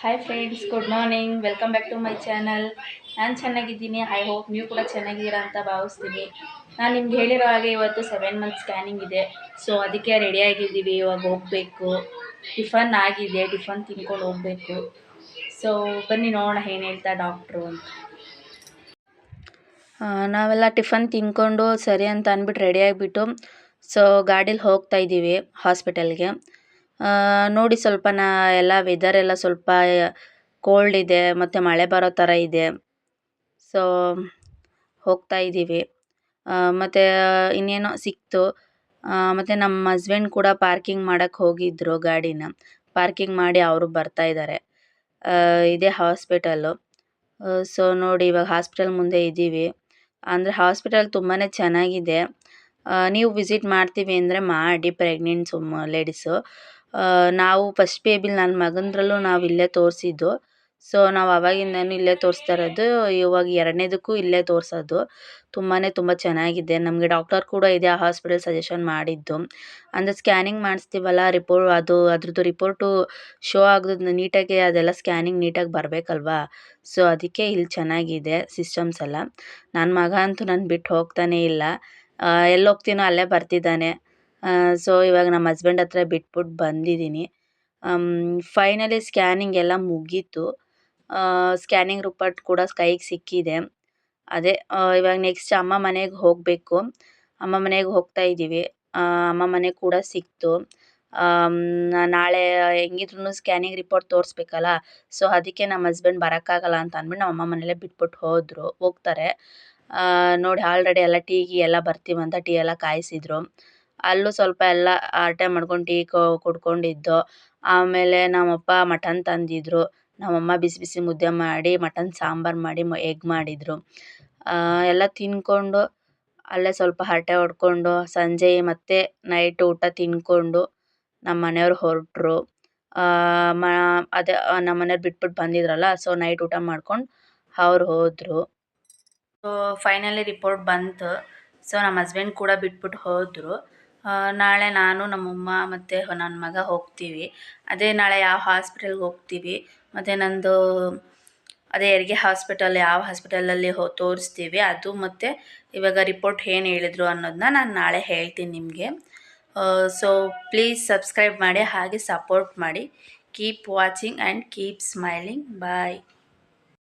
Hi friends good morning welcome back to my channel ನಾನು ಚೆನ್ನಾಗಿದ್ದೀನಿ. I hope ನೀವು ಕೂಡ ಚೆನ್ನಾಗಿದ್ದೀರಾ ಅಂತ ಭಾವಿಸ್ತೀನಿ. ನಾನು ನಿಮ್ಗೆ ಹೇಳಿರೋ ಹಾಗೆ ಇವತ್ತು ಸೆವೆನ್ ಮಂತ್ ಸ್ಕ್ಯಾನಿಂಗ್ ಇದೆ. ಸೊ ಅದಕ್ಕೆ ರೆಡಿಯಾಗಿದ್ದೀವಿ ಇವಾಗ ಹೋಗಬೇಕು. ಟಿಫನ್ ಆಗಿದೆ. ಟಿಫನ್ ತಿನ್ಕೊಂಡು ಹೋಗಬೇಕು. ಸೊ ಬನ್ನಿ ನೋಡೋಣ ಏನು ಹೇಳ್ತಾ ಡಾಕ್ಟ್ರು ಅಂತ. ನಾವೆಲ್ಲ ಟಿಫನ್ ತಿನ್ಕೊಂಡು ಸರಿ ಅಂತ ಅಂದ್ಬಿಟ್ಟು ರೆಡಿ ಆಗಿಬಿಟ್ಟು ಸೊ ಗಾಡೀಲಿ ಹೋಗ್ತಾ ಇದ್ದೀವಿ ಹಾಸ್ಪಿಟಲ್ಗೆ ನೋಡಿ ಸ್ವಲ್ಪ ನಾ, ಎಲ್ಲ ವೆದರ್ ಎಲ್ಲ ಸ್ವಲ್ಪ ಕೋಲ್ಡ್ ಇದೆ, ಮತ್ತು ಮಳೆ ಬರೋ ಥರ ಇದೆ. ಸೊ ಹೋಗ್ತಾ ಇದ್ದೀವಿ. ಮತ್ತು ಇನ್ನೇನೋ ಸಿಕ್ತು. ಮತ್ತು ನಮ್ಮ ಹಸ್ಬೆಂಡ್ ಕೂಡ ಪಾರ್ಕಿಂಗ್ ಮಾಡೋಕ್ಕೆ ಹೋಗಿದ್ದರು ಗಾಡಿನ. ಪಾರ್ಕಿಂಗ್ ಮಾಡಿ ಅವರು ಬರ್ತಾ ಇದ್ದಾರೆ ಇದೇ ಹಾಸ್ಪಿಟಲ್ಲು ಸೊ ನೋಡಿ ಇವಾಗ ಹಾಸ್ಪಿಟಲ್ ಮುಂದೆ ಇದ್ದೀವಿ. ಅಂದರೆ ಹಾಸ್ಪಿಟಲ್ ತುಂಬಾ ಚೆನ್ನಾಗಿದೆ. ನೀವು ವಿಸಿಟ್ ಮಾಡ್ತೀವಿ ಅಂದರೆ ಮಾಡಿ ಪ್ರೆಗ್ನೆಂಟ್ ಸುಮ್ಮ ಲೇಡೀಸು. ನಾವು ಫಸ್ಟ್ ಬೇಬಿಲಿ ನನ್ನ ಮಗಂದ್ರಲ್ಲೂ ನಾವು ಇಲ್ಲೇ ತೋರಿಸಿದ್ದು. ಸೊ, ನಾವು ಅವಾಗಿಂದನೂ ಇಲ್ಲೇ ತೋರಿಸ್ತಾ ಇರೋದು. ಇವಾಗ ಎರಡನೇದಕ್ಕೂ ಇಲ್ಲೇ ತೋರಿಸೋದು. ತುಂಬಾ ತುಂಬ ಚೆನ್ನಾಗಿದೆ. ನಮಗೆ ಡಾಕ್ಟರ್ ಕೂಡ ಇದೇ ಹಾಸ್ಪಿಟಲ್ ಸಜೆಷನ್ ಮಾಡಿದ್ದು. ಅಂದರೆ ಸ್ಕ್ಯಾನಿಂಗ್ ಮಾಡಿಸ್ತೀವಲ್ಲ ರಿಪೋರ್ಟ್ ಅದು ಅದ್ರದ್ದು ರಿಪೋರ್ಟು ಶೋ ಆಗೋದು ನೀಟಾಗಿ ಅದೆಲ್ಲ ಸ್ಕ್ಯಾನಿಂಗ್ ನೀಟಾಗಿ ಬರಬೇಕಲ್ವಾ? ಸೊ, ಅದಕ್ಕೆ ಇಲ್ಲಿ ಚೆನ್ನಾಗಿದೆ ಸಿಸ್ಟಮ್ಸ್ ಎಲ್ಲ. ನನ್ನ ಮಗ ಅಂತೂ ನಾನು ಬಿಟ್ಟು ಹೋಗ್ತಾನೇ ಇಲ್ಲ. ಎಲ್ಲಿ ಹೋಗ್ತೀನೋ ಅಲ್ಲೇ ಬರ್ತಿದ್ದಾನೆ. ಸೊ, ಇವಾಗ ನಮ್ಮ ಹಸ್ಬೆಂಡ್ ಹತ್ರ ಬಿಟ್ಬಿಟ್ಟು ಬಂದಿದ್ದೀನಿ. ಫೈನಲಿ ಸ್ಕ್ಯಾನಿಂಗ್ ಎಲ್ಲ ಮುಗೀತು. ಸ್ಕ್ಯಾನಿಂಗ್ ರಿಪೋರ್ಟ್ ಕೂಡ ಕೈಗೆ ಸಿಕ್ಕಿದೆ. ಅದೇ ಇವಾಗ ನೆಕ್ಸ್ಟ್ ಅಮ್ಮ ಮನೆಗೆ ಹೋಗಬೇಕು. ಅಮ್ಮ ಮನೆಗೆ ಹೋಗ್ತಾ ಇದ್ದೀವಿ. ಅಮ್ಮ ಮನೆ ಕೂಡ ಸಿಕ್ತು. ನಾಳೆ ಹೆಂಗಿದ್ರೂ ಸ್ಕ್ಯಾನಿಂಗ್ ರಿಪೋರ್ಟ್ ತೋರಿಸ್ಬೇಕಲ್ಲ, ಸೊ ಅದಕ್ಕೆ ನಮ್ಮ ಹಸ್ಬೆಂಡ್ ಬರೋಕ್ಕಾಗಲ್ಲ ಅಂತ ಅಂದ್ಬಿಟ್ಟು ನಮ್ಮ ಅಮ್ಮ ಮನೇಲೇ ಬಿಟ್ಬಿಟ್ಟು ಹೋದರು, ಹೋಗ್ತಾರೆ. ನೋಡಿ ಆಲ್ರೆಡಿ ಎಲ್ಲ ಟೀ, ಗೀ ಎಲ್ಲ ಬರ್ತೀವಂತ ಟೀ ಎಲ್ಲ ಕಾಯಿಸಿದ್ರು. ಅಲ್ಲೂ ಸ್ವಲ್ಪ ಎಲ್ಲ ಹರಟೆ ಮಾಡ್ಕೊಂಡು ಟೀ ಕುಡ್ಕೊಂಡಿದ್ದು. ಆಮೇಲೆ ನಮ್ಮಪ್ಪ ಮಟನ್ ತಂದಿದ್ರು. ನಮ್ಮಮ್ಮ ಬಿಸಿ ಬಿಸಿ ಮುದ್ದೆ ಮಾಡಿ ಮಟನ್ ಸಾಂಬಾರು ಮಾಡಿ ಎಗ್ ಮಾಡಿದರು. ಎಲ್ಲ ತಿನ್ಕೊಂಡು, ಅಲ್ಲೇ ಸ್ವಲ್ಪ ಹರಟೆ ಹೊಡ್ಕೊಂಡು, ಸಂಜೆ ಮತ್ತೆ ನೈಟ್ ಊಟ ತಿನ್ಕೊಂಡು ನಮ್ಮ ಮನೆಯವ್ರು ಹೊರಟ್ರು. ಮ, ಅದೇ ನಮ್ಮ ಮನೆಯವ್ರು ಬಿಟ್ಬಿಟ್ಟು ಬಂದಿದ್ರಲ್ಲ ಸೊ ನೈಟ್ ಊಟ ಮಾಡ್ಕೊಂಡು ಅವ್ರು ಹೋದರು. ಸೊ ಫೈನಲಿ ರಿಪೋರ್ಟ್ ಬಂತು. ಸೊ ನಮ್ಮ ಹಸ್ಬೆಂಡ್ ಕೂಡ ಬಿಟ್ಬಿಟ್ಟು ಹೋದರು. ನಾಳೆ ನಾನು ನಮ್ಮಮ್ಮ ಮತ್ತು ನನ್ನ ಮಗ ಹೋಗ್ತೀವಿ. ಅದೇ ನಾಳೆ ಯಾವ ಹಾಸ್ಪಿಟಲ್ಗೆ ಹೋಗ್ತೀವಿ. ಮತ್ತು ನಂದು ಅದೇ ಹೆರಿಗೆ ಹಾಸ್ಪಿಟಲ್, ಯಾವ ಹಾಸ್ಪಿಟಲಲ್ಲಿ ಹೋ, ತೋರಿಸ್ತೀವಿ. ಅದು ಮತ್ತು ಇವಾಗ ರಿಪೋರ್ಟ್ ಏನು ಹೇಳಿದ್ರು ಅನ್ನೋದನ್ನ ನಾನು ನಾಳೆ ಹೇಳ್ತೀನಿ ನಿಮಗೆ. ಸೊ ಪ್ಲೀಸ್ ಸಬ್ಸ್ಕ್ರೈಬ್ ಮಾಡಿ ಹಾಗೆ ಸಪೋರ್ಟ್ ಮಾಡಿ. Keep watching and keep smiling bye